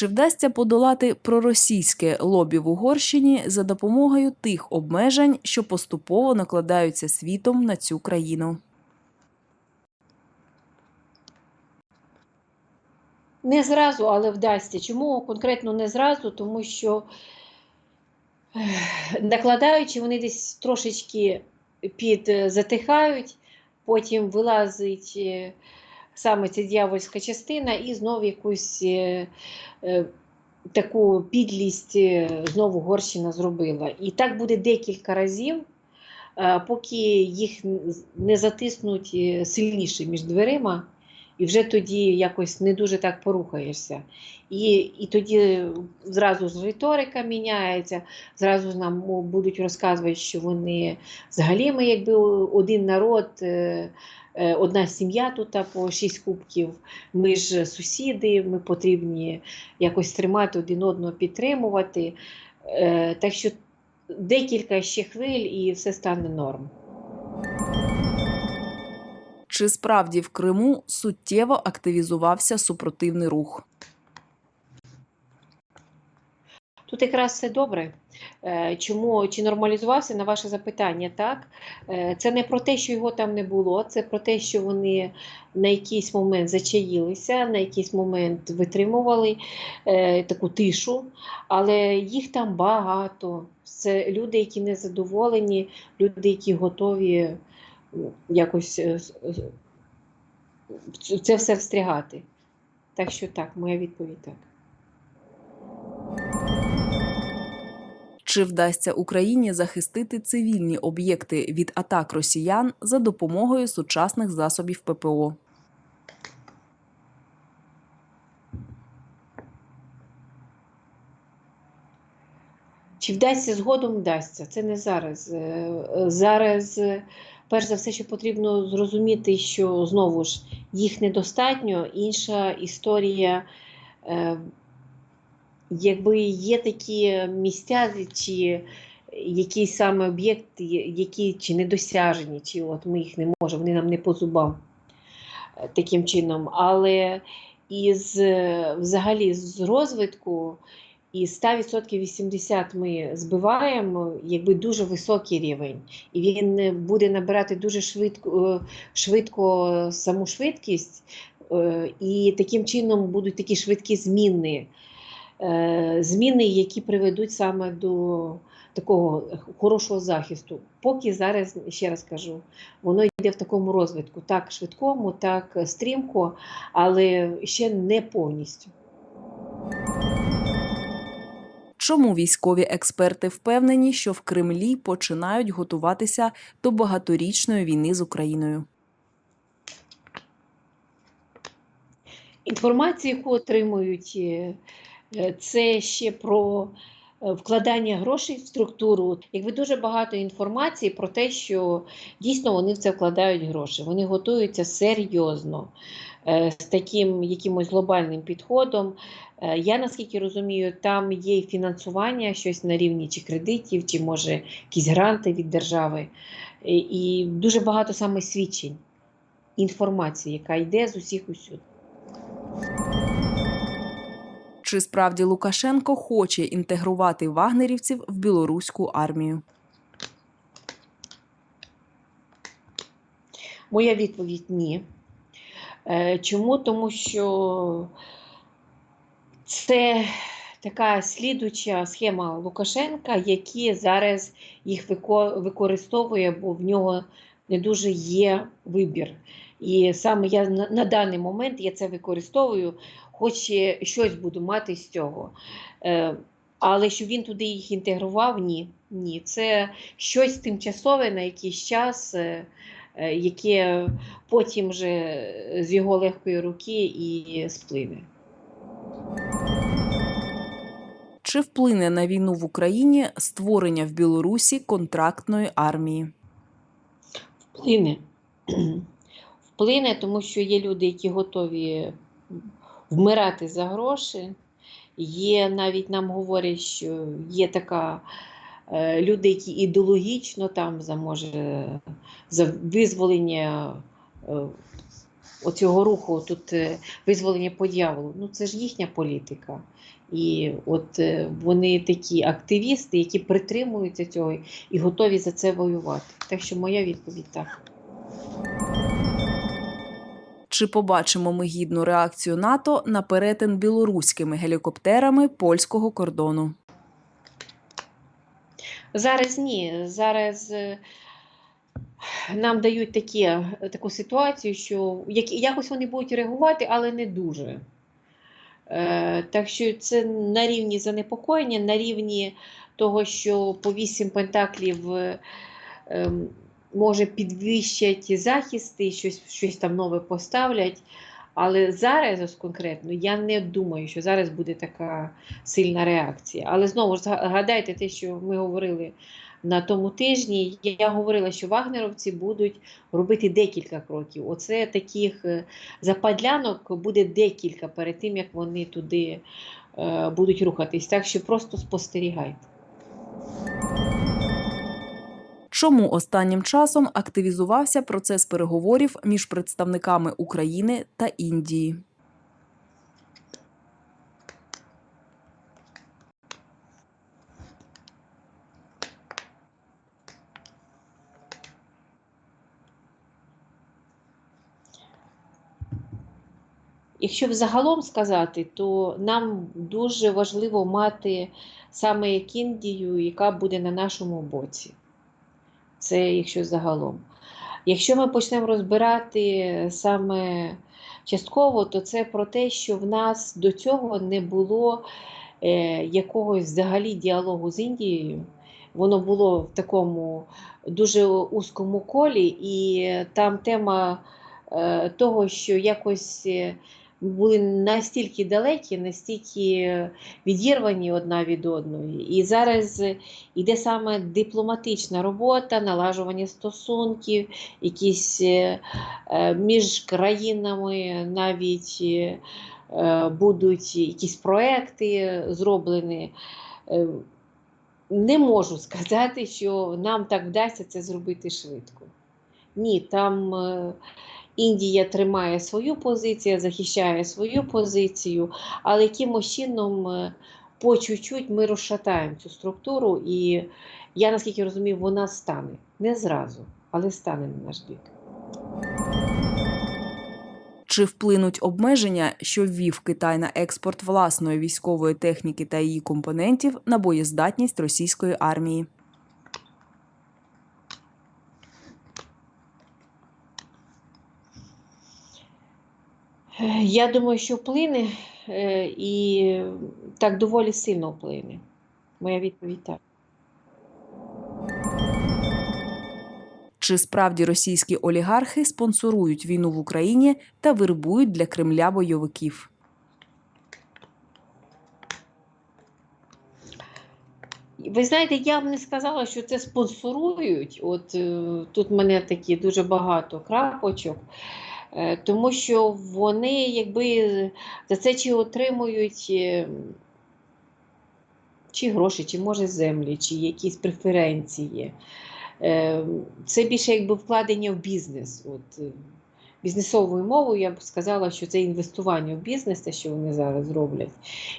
Чи вдасться подолати проросійське лобі в Угорщині за допомогою тих обмежень, що поступово накладаються світом на цю країну? Не зразу, але вдасться. Чому конкретно не зразу? Тому що накладаючи, вони десь трошечки під затихають, потім вилазить е, саме ця дьявольська частина і знову якусь е, е, таку підлість е, знову горщина зробила. І так буде декілька разів, поки їх не затиснуть сильніше між дверима. І вже тоді якось не дуже так порухаєшся. І, і тоді зразу ж риторика міняється, зразу нам будуть розказувати, що вони взагалі ми якби один народ, е, е, одна сім'я тут по шість кубків, ми ж сусіди, ми потрібні якось тримати один одного, підтримувати. Е, Так що декілька ще хвиль і все стане норм. Чи справді в Криму суттєво активізувався супротивний рух? Тут якраз все добре. Е, Чому чи нормалізувався на ваше запитання? Так Е, це не про те, що його там не було, це про те, що вони на якийсь момент зачаїлися, на якийсь момент витримували е, таку тишу, але їх там багато. Це люди, які не задоволені, люди, які готові якось е, це все встрягати. Так що так, моя відповідь так. Чи вдасться Україні захистити цивільні об'єкти від атак росіян за допомогою сучасних засобів ППО? Чи вдасться згодом вдасться? Це не зараз. Е, е, Зараз, перш за все, що потрібно зрозуміти, що знову ж їх недостатньо. Інша історія, е, якби є такі місця, чи якийсь саме об'єкт, які чи недосяжені, чи от ми їх не можемо, вони нам не по зубам е, таким чином. Але із е, взагалі з розвитку. І з 100% 80 ми збиваємо, якби дуже високий рівень, і він буде набирати дуже швидко, е, швидко саму швидкість, е, і таким чином будуть такі швидкі зміни, е, зміни, які приведуть саме до такого хорошого захисту. Поки зараз, ще раз кажу, воно йде в такому розвитку, так швидкому, так стрімко, але ще не повністю. Чому військові експерти впевнені, що в Кремлі починають готуватися до багаторічної війни з Україною? Інформацію, яку отримують, е, це ще про е, вкладання грошей в структуру. Якби дуже багато інформації про те, що дійсно вони в це вкладають гроші. Вони готуються серйозно з таким якимось глобальним підходом. Е, Я наскільки розумію, там є і фінансування, щось на рівні чи кредитів, чи може якісь гранти від держави. І- І дуже багато саме свідчень, інформації, яка йде з усіх усюди. Чи справді Лукашенко хоче інтегрувати вагнерівців в білоруську армію? Моя відповідь ні. Е, Чому? Тому що це така слідуча схема Лукашенка, який зараз їх використовує, бо в нього не дуже є вибір. І саме я на, даний момент я це використовую, хоч е, щось буду мати з цього. Е, але щоб він туди їх інтегрував, ні. Ні. Це щось тимчасове на якийсь час. Е, е, яке потім вже з його легкої руки і сплине. Чи вплине на війну в Україні створення в Білорусі контрактної армії? Вплине. Вплине, тому що є люди, які готові вмирати за гроші. Є навіть нам говорять, що є така е, люди, які ідеологічно там за може за визволення е, оцього руху тут е, визволення по дьяволу. Ну це ж їхня політика. І от е, вони такі активісти, які притримуються цього і готові за це воювати. Так що моя відповідь так. Чи побачимо ми гідну реакцію НАТО на перетин білоруськими гелікоптерами польського кордону? Зараз ні. Зараз е, нам дають такі, таку ситуацію, що як, якось вони будуть реагувати, але не дуже. Е, так що це на рівні занепокоєння, на рівні того, що по вісім пентаклів е, ем, може підвищать захисти, щось, щось там нове поставлять. Але зараз конкретно я не думаю, що зараз буде така сильна реакція. Але знову ж згадайте те, що ми говорили на тому тижні. Я говорила, що вагнеровці будуть робити декілька кроків. Оце таких е, западлянок буде декілька перед тим, як вони туди е, будуть рухатись. Так що просто спостерігайте. Чому останнім часом активізувався процес переговорів між представниками України та Індії? Якщо взагалом сказати, то нам дуже важливо мати саме як Індію, яка буде на нашому боці. Це якщо загалом. Якщо ми почнемо розбирати саме частково, то це про те, що в нас до цього не було е, якогось взагалі діалогу з Індією. Воно було в такому дуже узкому колі, і там тема е, того, що якось е, були настільки далекі, настільки відірвані одна від одної. І зараз йде саме дипломатична робота, налажування стосунків, якісь е, е, між країнами навіть е, будуть якісь проекти зроблені. Не можу сказати, що нам так вдасться це зробити швидко. Ні, там Індія тримає свою позицію, захищає свою позицію, але якимось чином е, по чуть-чуть ми розшатаємо цю структуру, і я наскільки розумію, вона стане не зразу, але стане на наш бік. Чи вплинуть обмеження, що ввів Китай на експорт власної військової техніки та її компонентів на боєздатність російської армії? Я думаю, що вплине е, і так доволі сильно вплине. Моя відповідь так. Чи справді російські олігархи спонсорують війну в Україні та вербують для Кремля бойовиків? Ви знаєте, я б не сказала, що це спонсорують. От е, тут мене такі дуже багато крапочок, е, тому що вони якби за це чи отримують е, чи гроші, чи може землі, чи якісь преференції. Е, Це більше якби вкладення в бізнес. От, е, бізнесовою мовою я б сказала, що це інвестування в бізнес, те, що вони зараз роблять,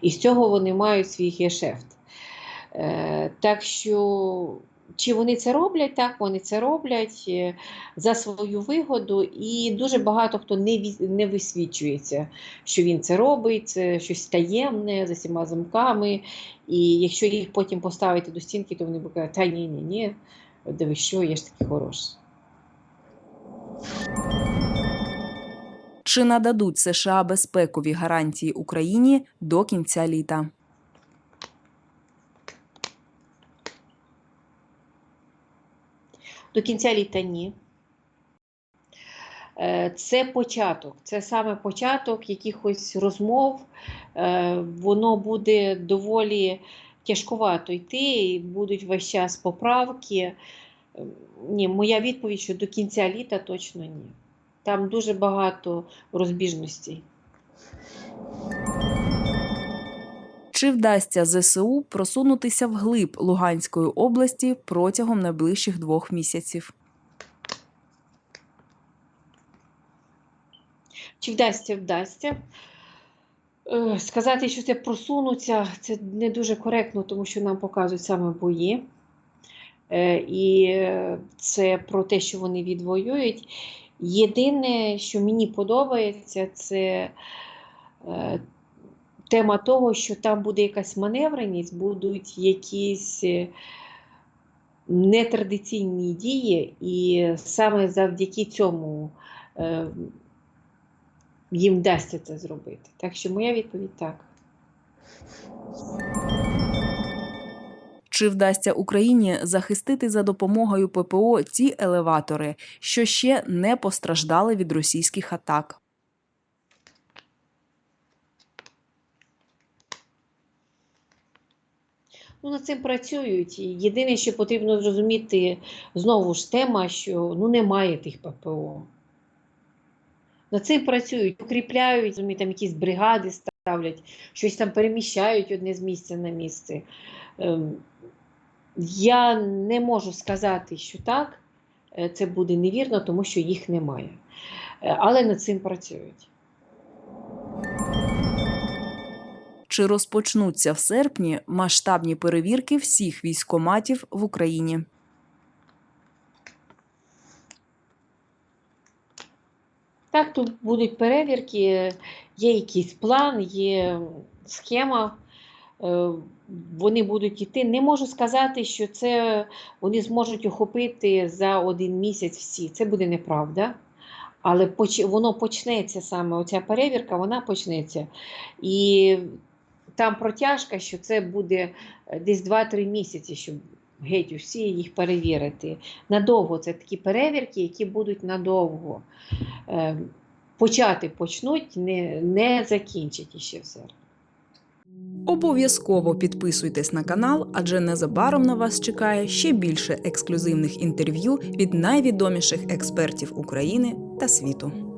і з цього вони мають свій гешефт. Е, Так що, чи вони це роблять? Так, вони це роблять е, за свою вигоду, і дуже багато хто не, не висвічується, що він це робить, це щось таємне за всіма замками. І якщо їх потім поставити до стінки, то вони будуть та ні, ні, ні, диви, що, я ж такий хороший. Чи нададуть США безпекові гарантії Україні до кінця літа? До кінця літа ні. Е, Це початок, це саме початок якихось розмов. Е, Воно буде доволі тяжкувато йти, і будуть весь час поправки. Е, Ні, моя відповідь, що до кінця літа точно ні. Там дуже багато розбіжностей. Чи вдасться ЗСУ просунутися вглиб Луганської області протягом найближчих двох місяців? Чи вдасться, вдасться. Е, Сказати, що це просунуться, це не дуже коректно, тому що нам показують саме бої. Е, І це про те, що вони відвоюють. Єдине, що мені подобається, це е, тема того, що там буде якась маневреність, будуть якісь е, нетрадиційні дії, і саме завдяки цьому е, їм вдасться це зробити. Так що моя відповідь так. Чи вдасться Україні захистити за допомогою ППО ті елеватори, що ще не постраждали від російських атак? Ну, над цим працюють. Єдине, що потрібно зрозуміти, знову ж тема, що ну, немає тих ППО. Над цим працюють, укріпляють, розумієте, там якісь бригади ставлять, щось там переміщають одне з місця на місце. Ем, Я не можу сказати, що так, е, це буде невірно, тому що їх немає. Е, Але над цим працюють. Чи розпочнуться в серпні масштабні перевірки всіх військоматів в Україні? Так, тут будуть перевірки, є якийсь план, є схема. е, Вони будуть йти. Не можу сказати, що це вони зможуть охопити за один місяць всі. Це буде неправда. Але воно почнеться саме, оця перевірка, вона почнеться. І там протяжка, що це буде е, десь 2-3 місяці, щоб геть усі їх перевірити. Надовго це такі перевірки, які будуть надовго. Е, Почати почнуть, не, не закінчать іще все. Обов'язково підписуйтесь на канал, адже незабаром на вас чекає ще більше ексклюзивних інтерв'ю від найвідоміших експертів України та світу.